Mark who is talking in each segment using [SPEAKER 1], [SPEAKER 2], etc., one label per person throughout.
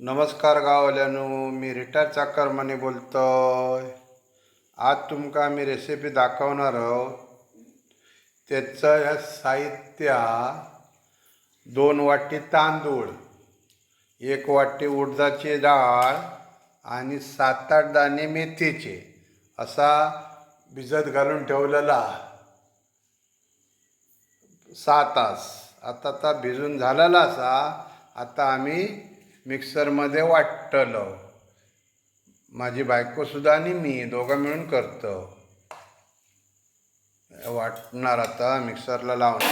[SPEAKER 1] नमस्कार गाववाल्यानो मी रिटायर चाकरमाने बोलतोय. आज तुमका आम्ही रेसिपी दाखवणार आहोत. त्याचं या साहित्या दोन वाटी तांदूळ एक वाटी उडदाची डाळ आणि सात आठ दाणे मेथीचे असा भिजत घालून ठेवलेला. सहा तास. आता आता भिजून झालेला असा. आता आम्ही मिक्सरमध्ये वाटतलो माझी बायकोसुद्धा आणि मी दोघं मिळून करतो. वाटणार आता मिक्सरला लावून.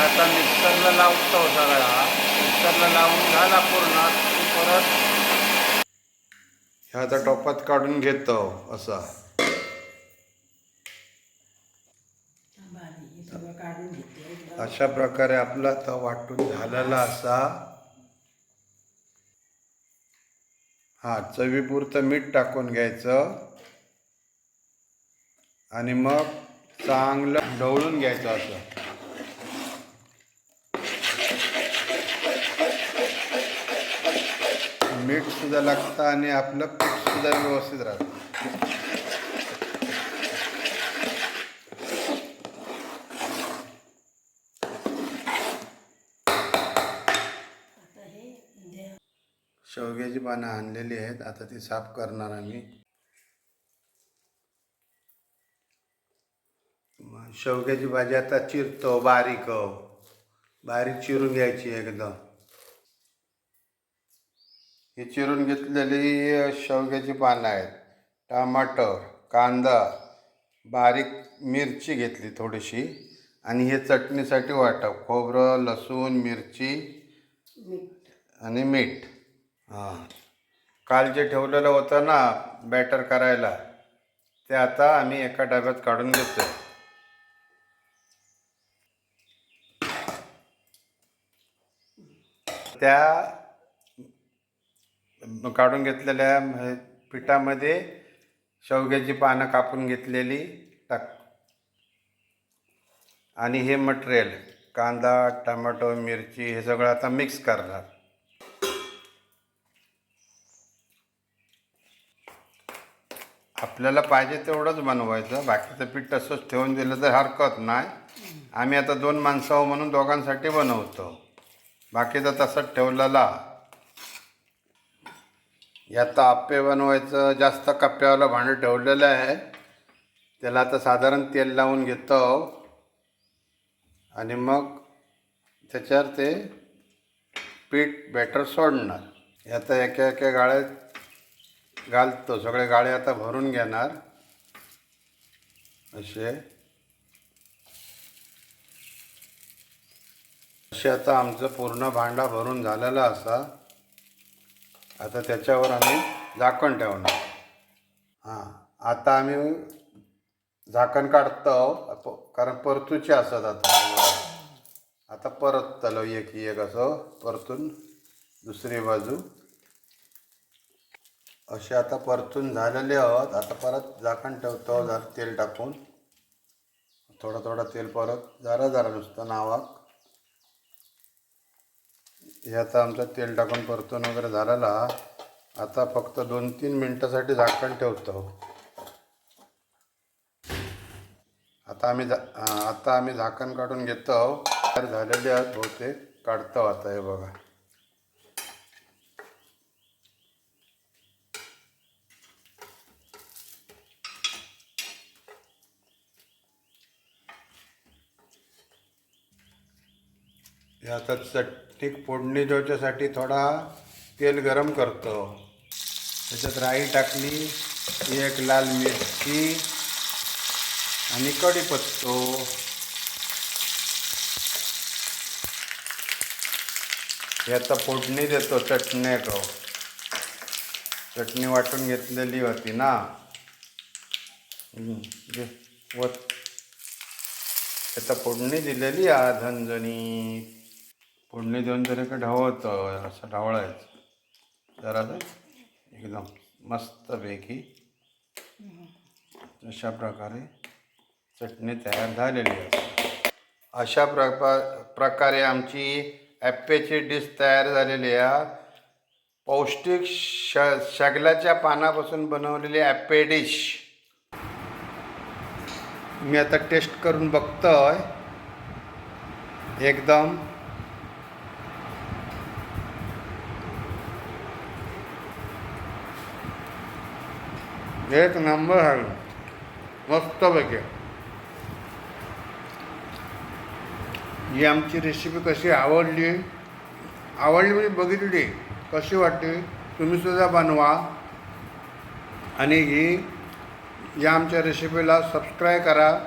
[SPEAKER 1] आता मिक्सरला लावतो सगळा. मिक्सरला लावून झाला पूर्ण. परत ह्या आता टोपात काढून घेतो असा. अशा प्रकारे आपला आता वाटून झालेला असा. हा चवीपुरतं मीठ टाकून घ्यायचं. आणि मग चांगलं ढवळून घ्यायचं असं. मीठ सुद्धा लागतं आणि आपलं पीठसुद्धा व्यवस्थित राहतं. शेवग्याची पानं आणलेली आहेत. आता ती साफ करणार आम्ही. शेवग्याची भाजी आता चिरतो बारीक बारीक चिरून घ्यायची एकदम. ही चिरून घेतलेली शेवग्याची पानं आहेत. टमाटर कांदा बारीक मिरची घेतली थोडीशी. आणि हे चटणीसाठी वाटप खोबरं लसूण मिरची आणि मीठ. हां. काल जे ठेवलेलं होतं ना बॅटर करायला ते आता आम्ही एका डब्यात काढून घेतो त्या काढून घेतलेल्या पिठामध्ये शेवग्याची पानं कापून घेतलेली टाक. आणि हे मटेरियल कांदा टमाटो मिरची हे सगळं आता मिक्स करणार. आपल्याला पाहिजे तेवढंच बनवायचं. बाकीचं पीठ तसंच ठेवून दिलं तर हरकत नाही. आम्ही आता दोन माणसं आहो म्हणून दोघांसाठी बनवतो. बाकीचं तसंच ठेवलेला. यात आप्पे बनवायचं जास्त कप्प्यावाला भांडं ठेवलेलं आहे. त्याला आता साधारण तेल लावून घेतो. आणि मग त्याच्यावर ते पीठ बॅटर सोडणार. यात आता एका एका गाळ्यात घालतो. सगळे गाळे आता भरून घेणार. असे. असे आता आमचं पूर्ण भांडा भरून झालेला असा. आता त्याच्यावर आम्ही झाकण ठेवणार. हां आता आम्ही झाकण काढतो. कारण परतूचे असत आता. आता परततलो एक एक असं. परतून दुसरी बाजू. असे आता परतून झालेले आहोत. आता परत झाकण ठेवतो जरा तेल टाकून. थोडं थोडं तेल परत जरा जरा नुसतं नावाक. हे आता आमचं तेल टाकून परतून वगैरे झालेला आता फक्त दोन तीन मिनटासाठी झाकण ठेवतो. आता आम्ही झा आता आम्ही झाकण काढून घेतो. तयार झालेले आहेत बहुतेक. काढतो आता हे बघा. आता चटणी फोडणी द्यायच्यासाठी थोडा तेल गरम करतो. त्याच्यात राई टाकली एक लाल मिरची आणि कढीपत्तो. हे आता फोडणी देतो चटणी चटणी वाटून घेतलेली होती ना. आता फोडणी दिलेली आ झणझणी फोडणी देऊन तरी का ढवळतं असं ढवळायचं. जरा एकदम मस्तपैकी अशा प्रकारे चटणी तयार झालेली आहे. अशा प्रका प्रकारे आमची ॲप्पेची डिश तयार झालेली आहे. पौष्टिक श शगलाच्या पानापासून बनवलेली ॲप्पे डिश. मी आता टेस्ट करून बघतोय. एकदम एक नंबर आहे मस्तपैकी ही आमची रेसिपी कशी आवडली? आवडली म्हणजे बघितली. कशी वाटली? तुम्ही सुद्धा बनवा. आणि ही या आमच्या रेसिपीला सबस्क्राईब करा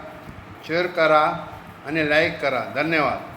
[SPEAKER 1] शेअर करा आणि लाईक करा. धन्यवाद.